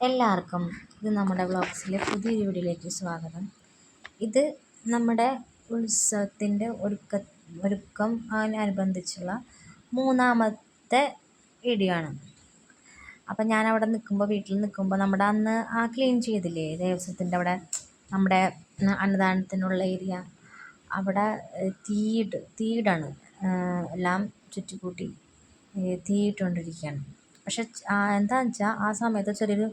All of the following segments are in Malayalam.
എല്ലാവർക്കും ഇത് നമ്മുടെ വ്ളോഗ്സിലെ പുതിയൊരു വീഡിയോയിലേക്ക് സ്വാഗതം. ഇത് നമ്മുടെ ഉത്സവത്തിന്റെ ഒരുക്ക ഒരുക്കം അതിനനുബന്ധിച്ചുള്ള മൂന്നാമത്തെ വീഡിയോ ആണ് അപ്പം ഞാൻ അവിടെ നിൽക്കുമ്പോൾ വീട്ടിൽ നിൽക്കുമ്പോൾ നമ്മുടെ അന്ന് ആ ക്ലീൻ ചെയ്തില്ലേ ദേവസ്വത്തിന്റെ അവിടെ നമ്മുടെ അന്നദാനത്തിനുള്ള ഏരിയ? അവിടെ തീയിട് തീയിടാണ് എല്ലാം ചുറ്റിക്കൂട്ടി തീയിട്ടുകൊണ്ടിരിക്കുകയാണ് പക്ഷെ എന്താണെന്ന് വെച്ചാൽ ആ സമയത്ത് ചെറിയൊരു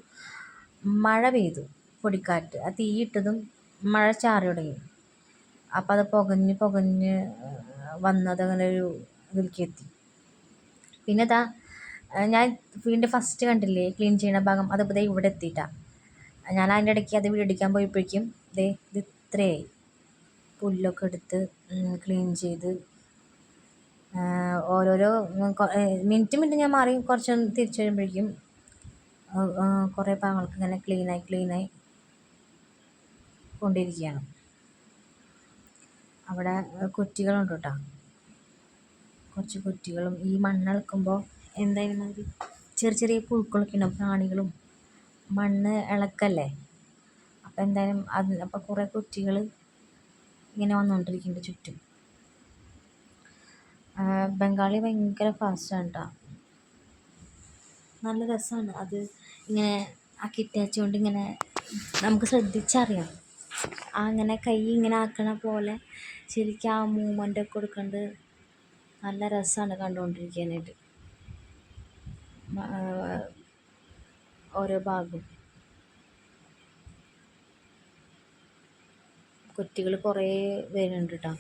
മഴ പെയ്തു പൊടിക്കാറ്റ്. ആ തീയിട്ടതും മഴ ചാറി തുടങ്ങി. അപ്പം അത് പുകഞ്ഞ് പുകഞ്ഞ് വന്നത് അങ്ങനെ ഒരു ഇതിലേക്ക് എത്തി. പിന്നെ ഇതാ ഞാൻ വീടിന്റെ ഫസ്റ്റ് കണ്ടില്ലേ ക്ലീൻ ചെയ്യുന്ന ഭാഗം അതിപ്പോൾ ദേ ഇവിടെ എത്തിയിട്ടാണ് ഞാൻ അതിന്റെ ഇടയ്ക്ക് അത് വീടിക്കാൻ പോയപ്പോഴേക്കും ദേ ഇത് ഇത്രയായി. പുല്ലൊക്കെ എടുത്ത് ക്ലീൻ ചെയ്ത് ഓരോരോ മിനിറ്റ് മിനിറ്റ് ഞാൻ മാറി കുറച്ച് തിരിച്ച് വരുമ്പോഴേക്കും കുറേ ഭാഗങ്ങൾക്ക് ഇങ്ങനെ ക്ലീനായി ക്ലീനായി കൊണ്ടിരിക്കുകയാണ്. അവിടെ കുറ്റികളുണ്ട് കേട്ടോ. കുറച്ച് കുറ്റികളും. ഈ മണ്ണിളക്കുമ്പോൾ എന്തായാലും ഒരു ചെറിയ ചെറിയ പുഴുക്കളൊക്കെ ഉണ്ടാവും പ്രാണികളും മണ്ണ് ഇളക്കല്ലേ? അപ്പോൾ എന്തായാലും അത് അപ്പോൾ കുറേ കുറ്റികൾ ഇങ്ങനെ വന്നുകൊണ്ടിരിക്കുന്നുണ്ട് ചുറ്റും. ബംഗാളി ഭയങ്കര ഫാസ്റ്റാണ് കേട്ടോ നല്ല രസമാണ് അത് ഇങ്ങനെ ആ കിറ്റാച്ചുകൊണ്ട് ഇങ്ങനെ നമുക്ക് ശ്രദ്ധിച്ചറിയാം. ആ അങ്ങനെ കൈ ഇങ്ങനെ ആക്കണ പോലെ ശരിക്കും ആ മൂവ്മെന്റ് ഒക്കെ കൊടുക്കേണ്ടത് നല്ല രസമാണ് കണ്ടുകൊണ്ടിരിക്കാനായിട്ട് ഓരോ ഭാഗവും. കുറ്റികൾ കുറേ വരുന്നുണ്ട് കേട്ടോ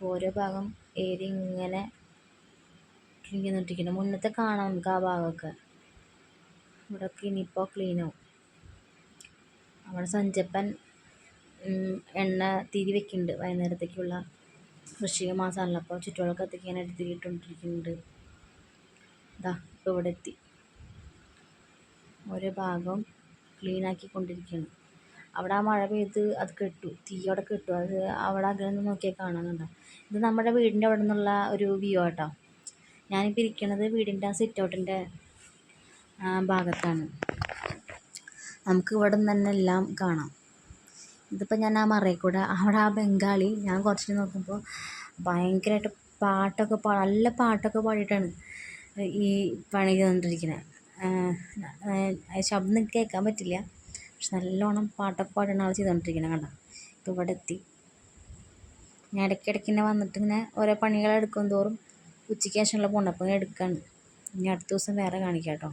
ഓരോ ഭാഗം ഏരി ഇങ്ങനെ ക്ലീൻ ചെയ്തുകൊണ്ടിരിക്കുന്നത് മുന്നത്തെ കാണാം നമുക്ക് ആ ഭാഗമൊക്കെ. ഇവിടെയൊക്കെ ഇനിയിപ്പോൾ ക്ലീനാവും അവിടെ സഞ്ചപ്പൻ എണ്ണ തിരി വെക്കുന്നുണ്ട് വൈകുന്നേരത്തേക്കുള്ള വൃശ്ചിക മാസമാണല്ലോ അപ്പോൾ ചുറ്റുവിളക്ക് എത്തിക്കാനായിട്ട് തിരിയിട്ടുകൊണ്ടിരിക്കുന്നുണ്ട് ഇതാ ഇപ്പോൾ ഇവിടെ എത്തി ഓരോ ഭാഗം ക്ലീൻ ആക്കിക്കൊണ്ടിരിക്കുകയാണ് അവിടെ ആ മഴ പെയ്ത് അത് കെട്ടു തീ അവിടെ കെട്ടു. അത് അവിടെ അകലെ നിന്ന് നോക്കിയാൽ കാണാനുണ്ടാവും ഇത് നമ്മുടെ വീടിന്റെ അവിടെ നിന്നുള്ള ഒരു വ്യൂ ആട്ടോ. ഞാനിപ്പോൾ ഇരിക്കുന്നത് വീടിന്റെ ആ സിറ്റ് ഔട്ടിന്റെ ഭാഗത്താണ്. നമുക്ക് ഇവിടെ നിന്ന് തന്നെ എല്ലാം കാണാം. ഇതിപ്പോൾ ഞാൻ ആ മറയിൽ കൂടെ അവിടെ ആ ബംഗാളി ഞാൻ കുറച്ച് നോക്കുമ്പോൾ ഭയങ്കരമായിട്ട് പാട്ടൊക്കെ പാ നല്ല പാട്ടൊക്കെ പാടിയിട്ടാണ് ഈ പണി ചെയ്തുകൊണ്ടിരിക്കുന്നത് ശബ്ദം കേൾക്കാൻ പറ്റില്ല. പക്ഷെ നല്ലോണം പാട്ടൊക്കെ പാടുന്ന ചെയ്തുകൊണ്ടിരിക്കുന്നത് കണ്ട? ഇവിടെ എത്തി ഞാൻ ഇടയ്ക്കിടയ്ക്ക് ഇങ്ങനെ വന്നിട്ട് ഇങ്ങനെ ഓരോ പണികൾ എടുക്കും തോറും ഉച്ചയ്ക്ക് ശേഷമുള്ള പോകണം എടുക്കാണ്. ഇനി അടുത്ത ദിവസം വേറെ കാണിക്കാം കേട്ടോ.